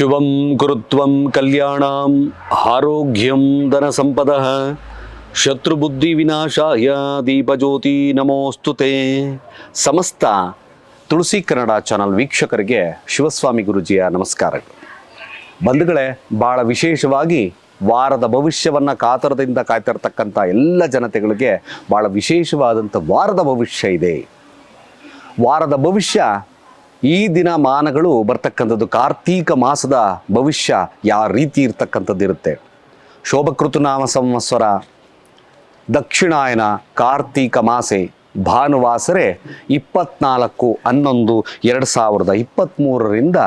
ಶುಭಂ ಗುರುತ್ವಂ ಕಲ್ಯಾಣಂ ಆರೋಗ್ಯಂ ಧನ ಸಂಪದ ಶತ್ರುಬುದ್ಧಿ ವಿನಾಶಾಯ ದೀಪಜ್ಯೋತಿ ನಮೋಸ್ತುತೆ ಸಮಸ್ತ ತುಳಸಿ ಕನ್ನಡ ಚಾನಲ್ ವೀಕ್ಷಕರಿಗೆ ಶಿವಸ್ವಾಮಿ ಗುರುಜಿಯ ನಮಸ್ಕಾರಗಳು ಬಂಧುಗಳೇ ಭಾಳ ವಿಶೇಷವಾಗಿ ವಾರದ ಭವಿಷ್ಯವನ್ನು ಕಾತರದಿಂದ ಕಾಯ್ತಿರ್ತಕ್ಕಂಥ ಎಲ್ಲ ಜನತೆಗಳಿಗೆ ಭಾಳ ವಿಶೇಷವಾದಂಥ ವಾರದ ಭವಿಷ್ಯ ಇದೆ. ವಾರದ ಭವಿಷ್ಯ ಈ ದಿನಮಾನಗಳು ಬರ್ತಕ್ಕಂಥದ್ದು ಕಾರ್ತೀಕ ಮಾಸದ ಭವಿಷ್ಯ ಯಾವ ರೀತಿ ಇರ್ತಕ್ಕಂಥದ್ದು ಇರುತ್ತೆ ಶೋಭಕೃತನಾಮ ಸಂವತ್ಸರ, ದಕ್ಷಿಣಾಯನ ಕಾರ್ತೀಕ ಮಾಸೆ, ಭಾನುವಾಸರೆ ಇಪ್ಪತ್ನಾಲ್ಕು ಹನ್ನೊಂದು ಎರಡು ಸಾವಿರದ ಇಪ್ಪತ್ತ್ಮೂರರಿಂದ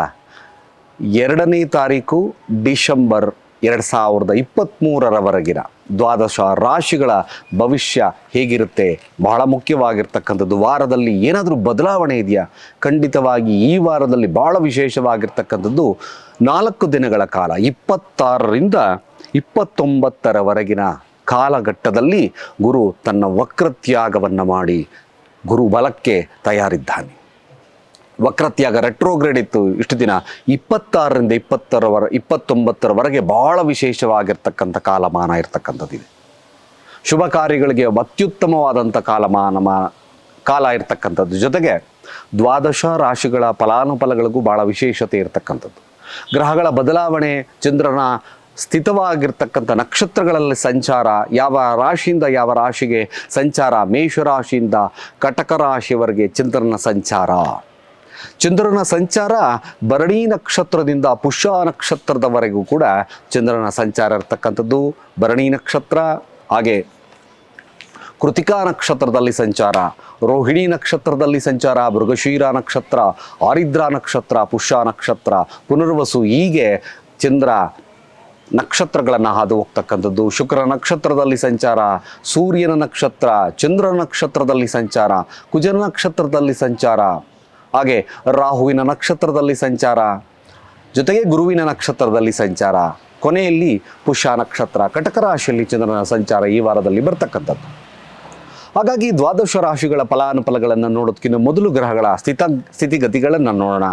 ಎರಡನೇ ತಾರೀಕು ಡಿಸೆಂಬರ್ ಎರಡು ಸಾವಿರದ ಇಪ್ಪತ್ತ್ಮೂರರವರೆಗಿನ ದ್ವಾದಶ ರಾಶಿಗಳ ಭವಿಷ್ಯ ಹೇಗಿರುತ್ತೆ? ಬಹಳ ಮುಖ್ಯವಾಗಿರ್ತಕ್ಕಂಥದ್ದು. ವಾರದಲ್ಲಿ ಏನಾದರೂ ಬದಲಾವಣೆ ಇದೆಯಾ? ಖಂಡಿತವಾಗಿ ಈ ವಾರದಲ್ಲಿ ಭಾಳ ವಿಶೇಷವಾಗಿರ್ತಕ್ಕಂಥದ್ದು ನಾಲ್ಕು ದಿನಗಳ ಕಾಲ. ಇಪ್ಪತ್ತಾರರಿಂದ ಇಪ್ಪತ್ತೊಂಬತ್ತರವರೆಗಿನ ಕಾಲಘಟ್ಟದಲ್ಲಿ ಗುರು ತನ್ನ ವಕ್ರತ್ಯಾಗವನ್ನು ಮಾಡಿ, ಗುರು ಬಲಕ್ಕೆ ತಯಾರಿದ್ದಾನೆ. ವಕ್ರತ್ಯಾಗ ರೆಟ್ರೋಗ್ರೇಡ್ ಇತ್ತು ಇಷ್ಟು ದಿನ. ಇಪ್ಪತ್ತಾರರಿಂದ ಇಪ್ಪತ್ತರವರ ಇಪ್ಪತ್ತೊಂಬತ್ತರವರೆಗೆ ಭಾಳ ವಿಶೇಷವಾಗಿರ್ತಕ್ಕಂಥ ಕಾಲಮಾನ ಇರ್ತಕ್ಕಂಥದ್ದಿದೆ ಶುಭ ಕಾರ್ಯಗಳಿಗೆ ಅತ್ಯುತ್ತಮವಾದಂಥ ಕಾಲಮಾನ ಕಾಲ ಇರ್ತಕ್ಕಂಥದ್ದು. ಜೊತೆಗೆ ದ್ವಾದಶ ರಾಶಿಗಳ ಫಲಾನುಫಲಗಳಿಗೂ ಭಾಳ ವಿಶೇಷತೆ ಇರತಕ್ಕಂಥದ್ದು. ಗ್ರಹಗಳ ಬದಲಾವಣೆ, ಚಂದ್ರನ ಸ್ಥಿತವಾಗಿರ್ತಕ್ಕಂಥ ನಕ್ಷತ್ರಗಳಲ್ಲಿ ಸಂಚಾರ, ಯಾವ ರಾಶಿಯಿಂದ ಯಾವ ರಾಶಿಗೆ ಸಂಚಾರ? ಮೇಷರಾಶಿಯಿಂದ ಕಟಕ ರಾಶಿಯವರೆಗೆ ಚಂದ್ರನ ಸಂಚಾರ. ಚಂದ್ರನ ಸಂಚಾರ ಭರಣಿ ನಕ್ಷತ್ರದಿಂದ ಪುಷ್ಯ ನಕ್ಷತ್ರದವರೆಗೂ ಕೂಡ ಚಂದ್ರನ ಸಂಚಾರ ಇರ್ತಕ್ಕಂಥದ್ದು. ಭರಣಿ ನಕ್ಷತ್ರ, ಹಾಗೆ ಕೃತಿಕಾ ನಕ್ಷತ್ರದಲ್ಲಿ ಸಂಚಾರ, ರೋಹಿಣಿ ನಕ್ಷತ್ರದಲ್ಲಿ ಸಂಚಾರ, ಮೃಗಶೀರ ನಕ್ಷತ್ರ, ಆರಿದ್ರ ನಕ್ಷತ್ರ, ಪುಷ್ಯ ನಕ್ಷತ್ರ, ಪುನರ್ವಸು ಹೀಗೆ ಚಂದ್ರ ನಕ್ಷತ್ರಗಳನ್ನು ಹಾದು ಹೋಗ್ತಕ್ಕಂಥದ್ದು. ಶುಕ್ರ ನಕ್ಷತ್ರದಲ್ಲಿ ಸಂಚಾರ, ಸೂರ್ಯನ ನಕ್ಷತ್ರ, ಚಂದ್ರ ನಕ್ಷತ್ರದಲ್ಲಿ ಸಂಚಾರ, ಕುಜನ ನಕ್ಷತ್ರದಲ್ಲಿ ಸಂಚಾರ. ಹಾಗೆ ರಾಹುವಿನ ನಕ್ಷತ್ರದಲ್ಲಿ ಸಂಚಾರ, ಜೊತೆಗೆ ಗುರುವಿನ ನಕ್ಷತ್ರದಲ್ಲಿ ಸಂಚಾರ, ಕೊನೆಯಲ್ಲಿ ಪುಷ್ಯ ನಕ್ಷತ್ರ, ಕಟಕ ರಾಶಿಯಲ್ಲಿ ಚಂದ್ರನ ಸಂಚಾರ ಈ ವಾರದಲ್ಲಿ ಬರ್ತಕ್ಕಂಥದ್ದು. ಹಾಗಾಗಿ ದ್ವಾದಶ ರಾಶಿಗಳ ಫಲಾನುಫಲಗಳನ್ನು ನೋಡೋದಕ್ಕಿಂತ ಮೊದಲು ಗ್ರಹಗಳ ಸ್ಥಿತ, ಸ್ಥಿತಿಗತಿಗಳನ್ನು ನೋಡೋಣ.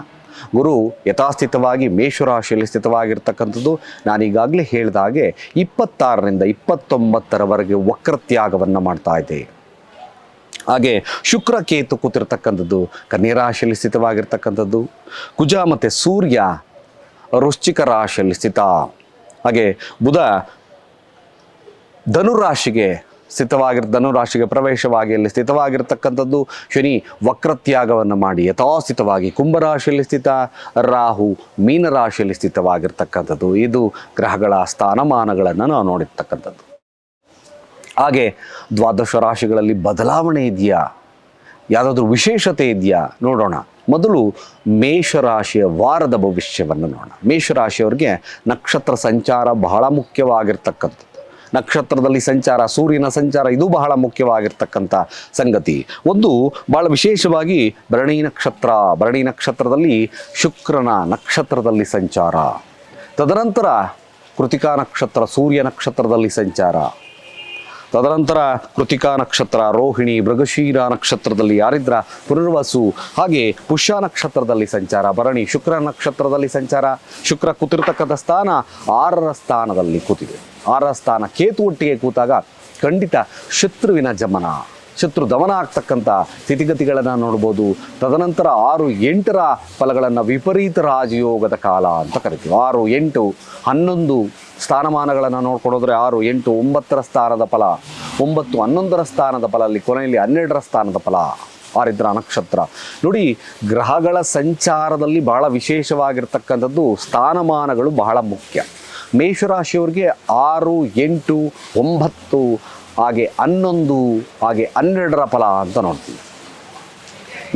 ಗುರು ಯಥಾಸ್ಥಿತವಾಗಿ ಮೇಷರಾಶಿಯಲ್ಲಿ ಸ್ಥಿತವಾಗಿರ್ತಕ್ಕಂಥದ್ದು. ನಾನೀಗಾಗಲೇ ಹೇಳಿದ ಹಾಗೆ ಇಪ್ಪತ್ತಾರರಿಂದ ಇಪ್ಪತ್ತೊಂಬತ್ತರವರೆಗೆ ವಕ್ರತ್ಯಾಗವನ್ನು ಮಾಡ್ತಾ ಇದೆ. ಹಾಗೆ ಶುಕ್ರ ಕೇತು ಕೂತಿರ್ತಕ್ಕಂಥದ್ದು ಕನ್ಯಾ ರಾಶಿಯಲ್ಲಿ ಸ್ಥಿತವಾಗಿರ್ತಕ್ಕಂಥದ್ದು, ಕುಜ ಮತ್ತು ಸೂರ್ಯ ವೃಶ್ಚಿಕ ರಾಶಿಯಲ್ಲಿ ಸ್ಥಿತ. ಹಾಗೆ ಬುಧ ಧನುರಾಶಿಗೆ ಸ್ಥಿತವಾಗಿರ್ ಧನುರಾಶಿಗೆ ಪ್ರವೇಶವಾಗಿ ಅಲ್ಲಿ ಸ್ಥಿತವಾಗಿರ್ತಕ್ಕಂಥದ್ದು, ಶನಿ ವಕ್ರತ್ಯಾಗವನ್ನು ಮಾಡಿ ಯಥಾಸ್ಥಿತವಾಗಿ ಕುಂಭರಾಶಿಯಲ್ಲಿ ಸ್ಥಿತ, ರಾಹು ಮೀನರಾಶಿಯಲ್ಲಿ ಸ್ಥಿತವಾಗಿರ್ತಕ್ಕಂಥದ್ದು. ಇದು ಗ್ರಹಗಳ ಸ್ಥಾನಮಾನಗಳನ್ನು ನಾವು ನೋಡಿರ್ತಕ್ಕಂಥದ್ದು. ಹಾಗೆ ದ್ವಾದಶ ರಾಶಿಗಳಲ್ಲಿ ಬದಲಾವಣೆ ಇದೆಯಾ? ಯಾವುದಾದ್ರೂ ವಿಶೇಷತೆ ಇದೆಯಾ? ನೋಡೋಣ. ಮೊದಲು ಮೇಷರಾಶಿಯ ವಾರದ ಭವಿಷ್ಯವನ್ನು ನೋಡೋಣ. ಮೇಷರಾಶಿಯವರಿಗೆ ನಕ್ಷತ್ರ ಸಂಚಾರ ಬಹಳ ಮುಖ್ಯವಾಗಿರ್ತಕ್ಕಂಥದ್ದು. ನಕ್ಷತ್ರದಲ್ಲಿ ಸಂಚಾರ, ಸೂರ್ಯನ ಸಂಚಾರ ಇದು ಬಹಳ ಮುಖ್ಯವಾಗಿರ್ತಕ್ಕಂಥ ಸಂಗತಿ. ಒಂದು, ಬಹಳ ವಿಶೇಷವಾಗಿ ಭರಣಿ ನಕ್ಷತ್ರ, ಭರಣಿ ನಕ್ಷತ್ರದಲ್ಲಿ ಶುಕ್ರನ ನಕ್ಷತ್ರದಲ್ಲಿ ಸಂಚಾರ. ತದನಂತರ ಕೃತಿಕಾ ನಕ್ಷತ್ರ, ಸೂರ್ಯ ನಕ್ಷತ್ರದಲ್ಲಿ ಸಂಚಾರ. ತದನಂತರ ಕೃತಿಕಾ ನಕ್ಷತ್ರ, ರೋಹಿಣಿ ಮೃಗಶೀರ ನಕ್ಷತ್ರದಲ್ಲಿ ಯಾರಿದ್ರ? ಪುನರ್ವಸು. ಹಾಗೆ ಪುಷ್ಯ ನಕ್ಷತ್ರದಲ್ಲಿ ಸಂಚಾರ, ಭರಣಿ, ಶುಕ್ರ ನಕ್ಷತ್ರದಲ್ಲಿ ಸಂಚಾರ. ಶುಕ್ರ ಕೂತಿರ್ತಕ್ಕಂಥ ಸ್ಥಾನ ಆರರ ಸ್ಥಾನದಲ್ಲಿ ಕೂತಿದೆ. ಆರರ ಸ್ಥಾನ ಕೇತು ಒಟ್ಟಿಗೆ ಕೂತಾಗ ಖಂಡಿತ ಶತ್ರುವಿನ ಜಮನ. ಶತ್ರು ದಮನ ಆಗ್ತಕ್ಕಂಥ ಸ್ಥಿತಿಗತಿಗಳನ್ನು ನೋಡ್ಬೋದು. ತದನಂತರ ಆರು ಎಂಟರ ಫಲಗಳನ್ನು ವಿಪರೀತ ರಾಜಯೋಗದ ಕಾಲ ಅಂತ ಕರಿತೀವಿ. ಆರು, ಎಂಟು, ಹನ್ನೊಂದು ಸ್ಥಾನಮಾನಗಳನ್ನು ನೋಡ್ಕೊಡೋದ್ರೆ ಆರು, ಎಂಟು, ಒಂಬತ್ತರ ಸ್ಥಾನದ ಫಲ, ಒಂಬತ್ತು, ಹನ್ನೊಂದರ ಸ್ಥಾನದ ಫಲ, ಅಲ್ಲಿ ಕೊನೆಯಲ್ಲಿ ಹನ್ನೆರಡರ ಸ್ಥಾನದ ಫಲ, ಆರಿದ್ರ ನಕ್ಷತ್ರ. ನೋಡಿ, ಗ್ರಹಗಳ ಸಂಚಾರದಲ್ಲಿ ಬಹಳ ವಿಶೇಷವಾಗಿರ್ತಕ್ಕಂಥದ್ದು ಸ್ಥಾನಮಾನಗಳು ಬಹಳ ಮುಖ್ಯ. ಮೇಷರಾಶಿಯವರಿಗೆ ಆರು, ಎಂಟು, ಒಂಬತ್ತು ಹಾಗೆ ಹನ್ನೊಂದು ಹಾಗೆ ಹನ್ನೆರಡರ ಫಲ ಅಂತ ನೋಡ್ತೀವಿ.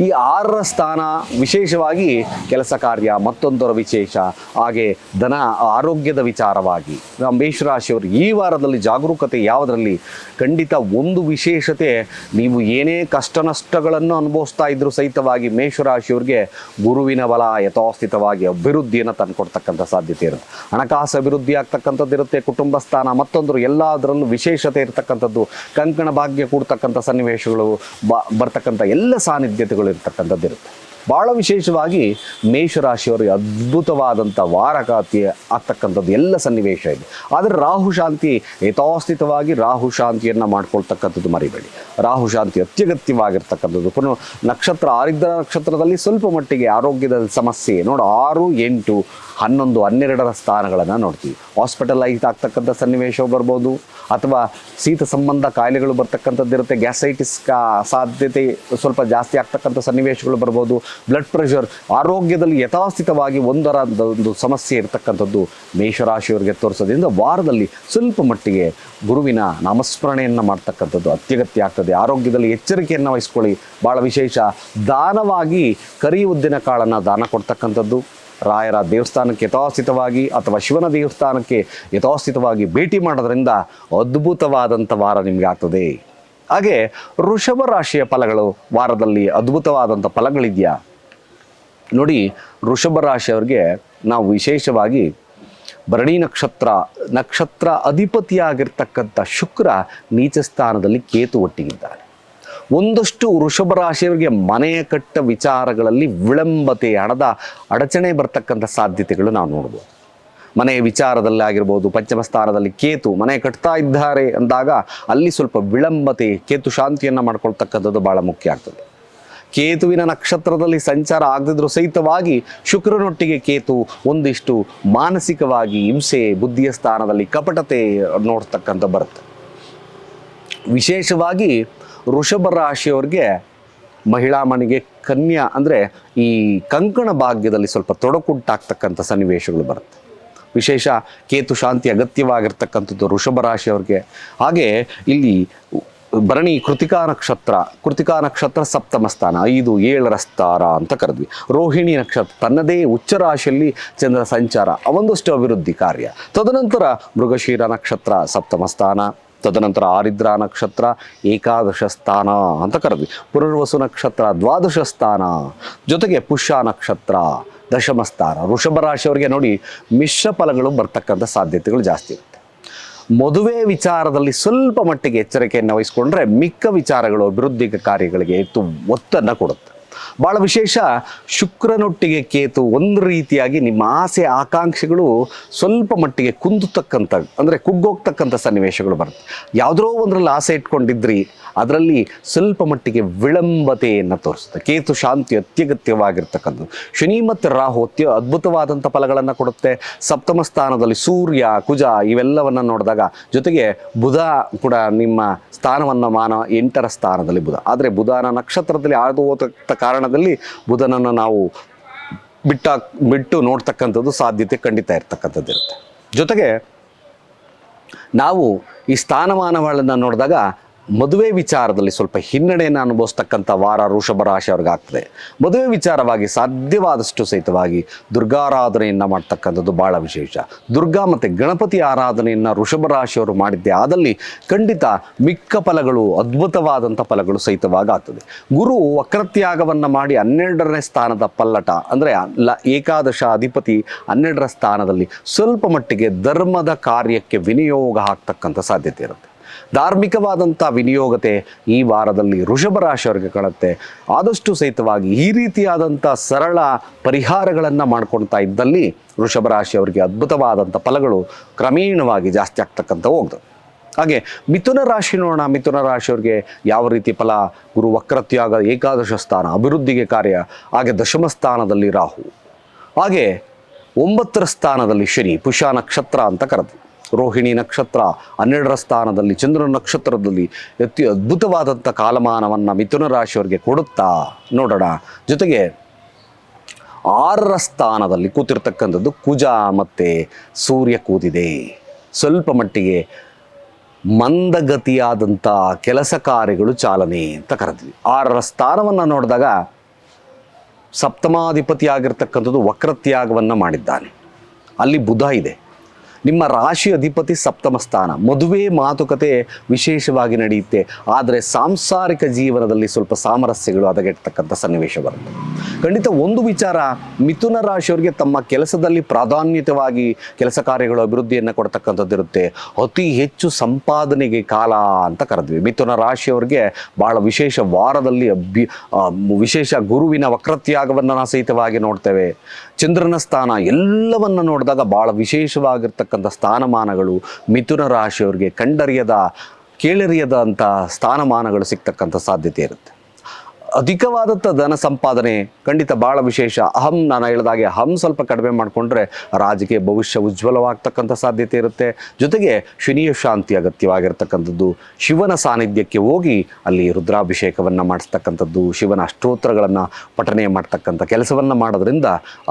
ಈ ಆರರ ಸ್ಥಾನ ವಿಶೇಷವಾಗಿ ಕೆಲಸ ಕಾರ್ಯ ಮತ್ತೊಂದರ ವಿಶೇಷ. ಹಾಗೆ ಧನ ಆರೋಗ್ಯದ ವಿಚಾರವಾಗಿ ನಮ್ಮ ಮೇಷರಾಶಿಯವರು ಈ ವಾರದಲ್ಲಿ ಜಾಗರೂಕತೆ ಯಾವುದರಲ್ಲಿ? ಖಂಡಿತ ಒಂದು ವಿಶೇಷತೆ, ನೀವು ಏನೇ ಕಷ್ಟ ನಷ್ಟಗಳನ್ನು ಅನುಭವಿಸ್ತಾ ಇದ್ರು ಸಹಿತವಾಗಿ ಮೇಷರಾಶಿಯವ್ರಿಗೆ ಗುರುವಿನ ಬಲ ಯಥಾಸ್ಥಿತವಾಗಿ ಅಭಿವೃದ್ಧಿಯನ್ನು ತಂದುಕೊಡ್ತಕ್ಕಂಥ ಸಾಧ್ಯತೆ ಇರುತ್ತೆ. ಹಣಕಾಸು ಅಭಿವೃದ್ಧಿ ಆಗ್ತಕ್ಕಂಥದ್ದು ಇರುತ್ತೆ, ಕುಟುಂಬ ಸ್ಥಾನ ಮತ್ತೊಂದು ಎಲ್ಲದರಲ್ಲೂ ವಿಶೇಷತೆ ಇರತಕ್ಕಂಥದ್ದು, ಕಂಕಣ ಭಾಗ್ಯ ಕೂಡ್ತಕ್ಕಂಥ ಸನ್ನಿವೇಶಗಳು ಬರ್ತಕ್ಕಂಥ ಎಲ್ಲ ಸಾನ್ನಿಧ್ಯತೆಗಳು ಇರ್ತಕ್ಕಂಥದ್ದು ಇರುತ್ತೆ. ಭಾಳ ವಿಶೇಷವಾಗಿ ಮೇಷರಾಶಿಯವರಿಗೆ ಅದ್ಭುತವಾದಂಥ ವಾರಕಾತಿ ಆಗ್ತಕ್ಕಂಥದ್ದು ಎಲ್ಲ ಸನ್ನಿವೇಶ ಇದೆ. ಆದರೆ ರಾಹು ಶಾಂತಿ ಯಥಾಸ್ಥಿತವಾಗಿ ರಾಹು ಶಾಂತಿಯನ್ನು ಮಾಡ್ಕೊಳ್ತಕ್ಕಂಥದ್ದು ಮರಿಬೇಡಿ. ರಾಹು ಶಾಂತಿ ಅತ್ಯಗತ್ಯವಾಗಿರ್ತಕ್ಕಂಥದ್ದು. ಪುನಃ ನಕ್ಷತ್ರ ಆರಿದ್ರ ನಕ್ಷತ್ರದಲ್ಲಿ ಸ್ವಲ್ಪ ಮಟ್ಟಿಗೆ ಆರೋಗ್ಯದ ಸಮಸ್ಯೆ. ನೋಡು, ಆರು, ಎಂಟು ಹನ್ನೊಂದು, ಹನ್ನೆರಡರ ಸ್ಥಾನಗಳನ್ನು ನೋಡ್ತೀವಿ. ಹಾಸ್ಪಿಟಲೈಸ್ ಆಗ್ತಕ್ಕಂಥ ಸನ್ನಿವೇಶವು ಬರ್ಬೋದು, ಅಥವಾ ಶೀತ ಸಂಬಂಧ ಕಾಯಿಲೆಗಳು ಬರ್ತಕ್ಕಂಥದ್ದು ಇರುತ್ತೆ ಗ್ಯಾಸೈಟಿಸ್ ಕಾ ಸಾಧ್ಯತೆ ಸ್ವಲ್ಪ ಜಾಸ್ತಿ ಆಗ್ತಕ್ಕಂಥ ಸನ್ನಿವೇಶಗಳು ಬರ್ಬೋದು ಬ್ಲಡ್ ಪ್ರೆಷರ್ ಆರೋಗ್ಯದಲ್ಲಿ ಯಥಾಸ್ಥಿತವಾಗಿ ಒಂದರ ಒಂದು ಸಮಸ್ಯೆ ಇರತಕ್ಕಂಥದ್ದು ಮೇಷರಾಶಿಯವರಿಗೆ ತೋರಿಸೋದ್ರಿಂದ ವಾರದಲ್ಲಿ ಸ್ವಲ್ಪ ಮಟ್ಟಿಗೆ ಗುರುವಿನ ನಾಮಸ್ಮರಣೆಯನ್ನು ಮಾಡ್ತಕ್ಕಂಥದ್ದು ಅತ್ಯಗತ್ಯ ಆಗ್ತದೆ. ಆರೋಗ್ಯದಲ್ಲಿ ಎಚ್ಚರಿಕೆಯನ್ನು ವಹಿಸ್ಕೊಳ್ಳಿ. ಭಾಳ ವಿಶೇಷ, ದಾನವಾಗಿ ಕರಿ ಉದ್ದಿನ ಕಾಳನ್ನು ದಾನ ಕೊಡ್ತಕ್ಕಂಥದ್ದು. ರಾಯರ ದೇವಸ್ಥಾನಕ್ಕೆ ಯಥಾಸ್ಥಿತವಾಗಿ ಅಥವಾ ಶಿವನ ದೇವಸ್ಥಾನಕ್ಕೆ ಯಥಾಸ್ಥಿತವಾಗಿ ಭೇಟಿ ಮಾಡೋದ್ರಿಂದ ಅದ್ಭುತವಾದಂಥ ವಾರ ನಿಮಗೆ ಆಗ್ತದೆ. ಹಾಗೆ ಋಷಭ ರಾಶಿಯ ಫಲಗಳು ವಾರದಲ್ಲಿ ಅದ್ಭುತವಾದಂಥ ಫಲಗಳಿದೆಯಾ? ನೋಡಿ ಋಷಭ ರಾಶಿಯವರಿಗೆ ನಾವು ವಿಶೇಷವಾಗಿ ಭರಣಿ ನಕ್ಷತ್ರ ನಕ್ಷತ್ರ ಅಧಿಪತಿಯಾಗಿರ್ತಕ್ಕಂಥ ಶುಕ್ರ ನೀಚ ಸ್ಥಾನದಲ್ಲಿ ಕೇತು ಒಟ್ಟಿಗಿದ್ದಾರೆ. ಒಂದಷ್ಟು ವೃಷಭ ರಾಶಿಯವರಿಗೆ ಮನೆ ಕಟ್ಟ ವಿಚಾರಗಳಲ್ಲಿ ವಿಳಂಬತೆ ಹಣದ ಅಡಚಣೆ ಬರ್ತಕ್ಕಂಥ ಸಾಧ್ಯತೆಗಳು ನಾವು ನೋಡ್ಬೋದು. ಮನೆಯ ವಿಚಾರದಲ್ಲಿ ಆಗಿರ್ಬೋದು, ಪಂಚಮ ಸ್ಥಾನದಲ್ಲಿ ಕೇತು ಮನೆ ಕಟ್ತಾ ಇದ್ದಾರೆ ಅಂದಾಗ ಅಲ್ಲಿ ಸ್ವಲ್ಪ ವಿಳಂಬತೆ, ಕೇತು ಶಾಂತಿಯನ್ನು ಮಾಡ್ಕೊಳ್ತಕ್ಕಂಥದ್ದು ಭಾಳ ಮುಖ್ಯ ಆಗ್ತದೆ. ಕೇತುವಿನ ನಕ್ಷತ್ರದಲ್ಲಿ ಸಂಚಾರ ಆಗದಿದ್ರೂ ಸಹಿತವಾಗಿ ಶುಕ್ರನೊಟ್ಟಿಗೆ ಕೇತು ಒಂದಿಷ್ಟು ಮಾನಸಿಕವಾಗಿ ಹಿಂಸೆ, ಬುದ್ಧಿಯ ಸ್ಥಾನದಲ್ಲಿ ಕಪಟತೆ ನೋಡ್ತಕ್ಕಂಥ ಬರುತ್ತೆ. ವಿಶೇಷವಾಗಿ ವೃಷಭ ರಾಶಿಯವ್ರಿಗೆ ಮಹಿಳಾ ಮನೆಗೆ ಕನ್ಯಾ ಅಂದರೆ ಈ ಕಂಕಣ ಭಾಗ್ಯದಲ್ಲಿ ಸ್ವಲ್ಪ ತೊಡಕುಂಟಾಗ್ತಕ್ಕಂಥ ಸನ್ನಿವೇಶಗಳು ಬರುತ್ತೆ. ವಿಶೇಷ ಕೇತು ಶಾಂತಿ ಅಗತ್ಯವಾಗಿರ್ತಕ್ಕಂಥದ್ದು ವೃಷಭ ರಾಶಿಯವ್ರಿಗೆ. ಹಾಗೆ ಇಲ್ಲಿ ಭರಣಿ ಕೃತಿಕಾ ನಕ್ಷತ್ರ ಕೃತಿಕಾ ನಕ್ಷತ್ರ ಸಪ್ತಮ ಸ್ಥಾನ, ಐದು, ಏಳರ ಸ್ಥಾನ ಅಂತ ಕರೆದ್ವಿ. ರೋಹಿಣಿ ನಕ್ಷತ್ರ, ತನ್ನದೇ ಉಚ್ಚ ರಾಶಿಯಲ್ಲಿ ಚಂದ್ರ ಸಂಚಾರ, ಅವೊಂದಷ್ಟು ಅಭಿವೃದ್ಧಿ ಕಾರ್ಯ. ತದನಂತರ ಮೃಗಶೀರ ನಕ್ಷತ್ರ ಸಪ್ತಮ ಸ್ಥಾನ. ತದನಂತರ ಆರಿದ್ರಾ ನಕ್ಷತ್ರ ಏಕಾದಶ ಸ್ಥಾನ ಅಂತ ಕರೆದ್ವಿ. ಪುನರ್ವಸು ನಕ್ಷತ್ರ ದ್ವಾದಶ ಸ್ಥಾನ, ಜೊತೆಗೆ ಪುಷ್ಯ ನಕ್ಷತ್ರ ದಶಮ ಸ್ಥಾನ. ವೃಷಭ ರಾಶಿಯವರಿಗೆ ನೋಡಿ ಮಿಶ್ರ ಫಲಗಳು ಬರ್ತಕ್ಕಂಥ ಸಾಧ್ಯತೆಗಳು ಜಾಸ್ತಿ ಇರುತ್ತೆ. ಮದುವೆ ವಿಚಾರದಲ್ಲಿ ಸ್ವಲ್ಪ ಮಟ್ಟಿಗೆ ಎಚ್ಚರಿಕೆಯನ್ನು ವಹಿಸಿಕೊಂಡ್ರೆ ಮಿಕ್ಕ ವಿಚಾರಗಳು ಅಭಿವೃದ್ಧಿ ಕಾರ್ಯಗಳಿಗೆ ಹೆಚ್ಚು ಒತ್ತನ್ನು ಕೊಡುತ್ತೆ. ಭಾಳ ವಿಶೇಷ, ಶುಕ್ರನೊಟ್ಟಿಗೆ ಕೇತು ಒಂದು ರೀತಿಯಾಗಿ ನಿಮ್ಮ ಆಸೆ, ಆಕಾಂಕ್ಷೆಗಳು ಸ್ವಲ್ಪ ಮಟ್ಟಿಗೆ ಕುಂದುತಕ್ಕಂಥ ಅಂದರೆ ಕುಗ್ಗೋಗ್ತಕ್ಕಂಥ ಸನ್ನಿವೇಶಗಳು ಬರುತ್ತೆ. ಯಾವುದೋ ಒಂದರಲ್ಲಿ ಆಸೆ ಇಟ್ಕೊಂಡಿದ್ರಿ ಅದರಲ್ಲಿ ಸ್ವಲ್ಪ ಮಟ್ಟಿಗೆ ವಿಳಂಬತೆಯನ್ನು ತೋರಿಸುತ್ತೆ. ಕೇತು ಶಾಂತಿ ಅತ್ಯಗತ್ಯವಾಗಿರ್ತಕ್ಕಂಥದ್ದು. ಶನಿ ಮತ್ತು ರಾಹು ಅತ್ಯ ಅದ್ಭುತವಾದಂಥ ಫಲಗಳನ್ನು ಕೊಡುತ್ತೆ. ಸಪ್ತಮ ಸ್ಥಾನದಲ್ಲಿ ಸೂರ್ಯ, ಕುಜ ಇವೆಲ್ಲವನ್ನು ನೋಡಿದಾಗ ಜೊತೆಗೆ ಬುಧ ಕೂಡ ನಿಮ್ಮ ಸ್ಥಾನವನ್ನು ಮಾನ ಎಂಟರ ಸ್ಥಾನದಲ್ಲಿ ಬುಧ. ಆದರೆ ಬುಧನ ನಕ್ಷತ್ರದಲ್ಲಿ ಆದು ಹೋದ ಕಾರಣದಲ್ಲಿ ಬುಧನನ್ನು ನಾವು ಬಿಟ್ಟ ಬಿಟ್ಟು ನೋಡ್ತಕ್ಕಂಥದ್ದು ಸಾಧ್ಯತೆ ಖಂಡಿತ ಇರ್ತಕ್ಕಂಥದ್ದು ಇರುತ್ತೆ. ಜೊತೆಗೆ ನಾವು ಈ ಸ್ಥಾನಮಾನಗಳನ್ನು ನೋಡಿದಾಗ ಮದುವೆ ವಿಚಾರದಲ್ಲಿ ಸ್ವಲ್ಪ ಹಿನ್ನಡೆಯನ್ನು ಅನುಭವಿಸ್ತಕ್ಕಂಥ ವಾರ ವೃಷಭ ರಾಶಿ ಅವ್ರಿಗೆ ಆಗ್ತದೆ. ಮದುವೆ ವಿಚಾರವಾಗಿ ಸಾಧ್ಯವಾದಷ್ಟು ಸಹಿತವಾಗಿ ದುರ್ಗಾರಾಧನೆಯನ್ನು ಮಾಡ್ತಕ್ಕಂಥದ್ದು ಭಾಳ ವಿಶೇಷ. ದುರ್ಗಾ ಮತ್ತು ಗಣಪತಿ ಆರಾಧನೆಯನ್ನು ವೃಷಭ ರಾಶಿಯವರು ಮಾಡಿದ್ದೆ ಆದಲ್ಲಿ ಖಂಡಿತ ಮಿಕ್ಕ ಫಲಗಳು, ಅದ್ಭುತವಾದಂಥ ಫಲಗಳು ಸಹಿತವಾಗಿ ಆಗ್ತದೆ. ಗುರು ವಕ್ರತ್ಯಾಗವನ್ನು ಮಾಡಿ ಹನ್ನೆರಡನೇ ಸ್ಥಾನದ ಪಲ್ಲಟ, ಅಂದರೆ ಲ ಏಕಾದಶ ಅಧಿಪತಿ ಹನ್ನೆರಡರ ಸ್ಥಾನದಲ್ಲಿ ಸ್ವಲ್ಪ ಮಟ್ಟಿಗೆ ಧರ್ಮದ ಕಾರ್ಯಕ್ಕೆ ವಿನಿಯೋಗ ಆಗ್ತಕ್ಕಂಥ ಸಾಧ್ಯತೆ ಇರುತ್ತೆ. ಧಾರ್ಮಿಕವಾದಂಥ ವಿನಿಯೋಗತೆ ಈ ವಾರದಲ್ಲಿ ಋಷಭ ರಾಶಿಯವರಿಗೆ ಕಾಣುತ್ತೆ. ಆದಷ್ಟು ಸಹಿತವಾಗಿ ಈ ರೀತಿಯಾದಂಥ ಸರಳ ಪರಿಹಾರಗಳನ್ನು ಮಾಡ್ಕೊಳ್ತಾ ಇದ್ದಲ್ಲಿ ವೃಷಭ ರಾಶಿಯವರಿಗೆ ಅದ್ಭುತವಾದಂಥ ಫಲಗಳು ಕ್ರಮೇಣವಾಗಿ ಜಾಸ್ತಿ ಆಗ್ತಕ್ಕಂಥ ಹೋಗ್ದು ಹಾಗೆ ಮಿಥುನ ರಾಶಿ ನೋಡೋಣ. ಮಿಥುನ ರಾಶಿಯವ್ರಿಗೆ ಯಾವ ರೀತಿ ಫಲ? ಗುರು ವಕ್ರತ್ಯಾಗ ಏಕಾದಶ ಸ್ಥಾನ, ಅಭಿವೃದ್ಧಿಗೆ ಕಾರ್ಯ, ಹಾಗೆ ದಶಮ ಸ್ಥಾನದಲ್ಲಿ ರಾಹು. ಹಾಗೆ ಒಂಬತ್ತರ ಸ್ಥಾನದಲ್ಲಿ ಶನಿ ಪುಷ ನಕ್ಷತ್ರ ಅಂತ ಕರೆದು ರೋಹಿಣಿ ನಕ್ಷತ್ರ ಹನ್ನೆರಡರ ಸ್ಥಾನದಲ್ಲಿ ಚಂದ್ರ ನಕ್ಷತ್ರದಲ್ಲಿ ಅತಿ ಅದ್ಭುತವಾದಂಥ ಕಾಲಮಾನವನ್ನು ಮಿಥುನ ರಾಶಿಯವರಿಗೆ ಕೊಡುತ್ತಾ ನೋಡೋಣ. ಜೊತೆಗೆ ಆರರ ಸ್ಥಾನದಲ್ಲಿ ಕೂತಿರ್ತಕ್ಕಂಥದ್ದು ಕುಜ ಮತ್ತು ಸೂರ್ಯ ಕೂತಿದೆ. ಸ್ವಲ್ಪ ಮಟ್ಟಿಗೆ ಮಂದಗತಿಯಾದಂಥ ಕೆಲಸ ಕಾರ್ಯಗಳು ಚಾಲನೆ ಅಂತ ಕರೆದ್ವಿ. ಆರರ ಸ್ಥಾನವನ್ನು ನೋಡಿದಾಗ ಸಪ್ತಮಾಧಿಪತಿಯಾಗಿರ್ತಕ್ಕಂಥದ್ದು ವಕ್ರತ್ಯಾಗವನ್ನು ಮಾಡಿದ್ದಾನೆ. ಅಲ್ಲಿ ಬುಧ ಇದೆ. ನಿಮ್ಮ ರಾಶಿ ಅಧಿಪತಿ ಸಪ್ತಮ ಸ್ಥಾನ. ಮದುವೆ ಮಾತುಕತೆ ವಿಶೇಷವಾಗಿ ನಡೆಯುತ್ತೆ. ಆದರೆ ಸಾಂಸಾರಿಕ ಜೀವನದಲ್ಲಿ ಸ್ವಲ್ಪ ಸಾಮರಸ್ಯಗಳು ಹದಗೆಡ್ತಕ್ಕಂಥ ಸನ್ನಿವೇಶ ಬರುತ್ತೆ. ಖಂಡಿತ ಒಂದು ವಿಚಾರ, ಮಿಥುನ ರಾಶಿಯವರಿಗೆ ತಮ್ಮ ಕೆಲಸದಲ್ಲಿ ಪ್ರಾಧಾನ್ಯತವಾಗಿ ಕೆಲಸ ಕಾರ್ಯಗಳು ಅಭಿವೃದ್ಧಿಯನ್ನು ಕೊಡ್ತಕ್ಕಂಥದ್ದು ಇರುತ್ತೆ. ಅತಿ ಹೆಚ್ಚು ಸಂಪಾದನೆಗೆ ಕಾಲ ಅಂತ ಕರೆದ್ವಿ. ಮಿಥುನ ರಾಶಿಯವರಿಗೆ ಬಹಳ ವಿಶೇಷ ವಾರದಲ್ಲಿ ಅಭ್ಯ ವಿಶೇಷ ಗುರುವಿನ ವಕ್ರತ್ಯಾಗವನ್ನು ಸಹಿತವಾಗಿ ನೋಡ್ತೇವೆ. ಚಂದ್ರನ ಸ್ಥಾನ ಎಲ್ಲವನ್ನು ನೋಡಿದಾಗ ಭಾಳ ವಿಶೇಷವಾಗಿರ್ತಕ್ಕಂಥ ಸ್ಥಾನಮಾನಗಳು ಮಿಥುನ ರಾಶಿಯವರಿಗೆ ಕಂಡರಿಯದ, ಕೇಳರಿಯದಂಥ ಸ್ಥಾನಮಾನಗಳು ಸಿಗ್ತಕ್ಕಂಥ ಸಾಧ್ಯತೆ ಇರುತ್ತೆ. ಅಧಿಕವಾದಂಥ ಧನ ಸಂಪಾದನೆ, ಖಂಡಿತ ಭಾಳ ವಿಶೇಷ. ಅಹಂ ನಾನು ಹೇಳಿದಾಗೆ ಅಹಂ ಸ್ವಲ್ಪ ಕಡಿಮೆ ಮಾಡಿಕೊಂಡ್ರೆ ರಾಜಕೀಯ ಭವಿಷ್ಯ ಉಜ್ವಲವಾಗ್ತಕ್ಕಂಥ ಸಾಧ್ಯತೆ ಇರುತ್ತೆ. ಜೊತೆಗೆ ಶನಿಯ ಶಾಂತಿ ಅಗತ್ಯವಾಗಿರ್ತಕ್ಕಂಥದ್ದು. ಶಿವನ ಸಾನ್ನಿಧ್ಯಕ್ಕೆ ಹೋಗಿ ಅಲ್ಲಿ ರುದ್ರಾಭಿಷೇಕವನ್ನು ಮಾಡಿಸ್ತಕ್ಕಂಥದ್ದು, ಶಿವನ ಅಷ್ಟೋತ್ತರಗಳನ್ನು ಪಠನೆ ಮಾಡ್ತಕ್ಕಂಥ ಕೆಲಸವನ್ನು ಮಾಡೋದ್ರಿಂದ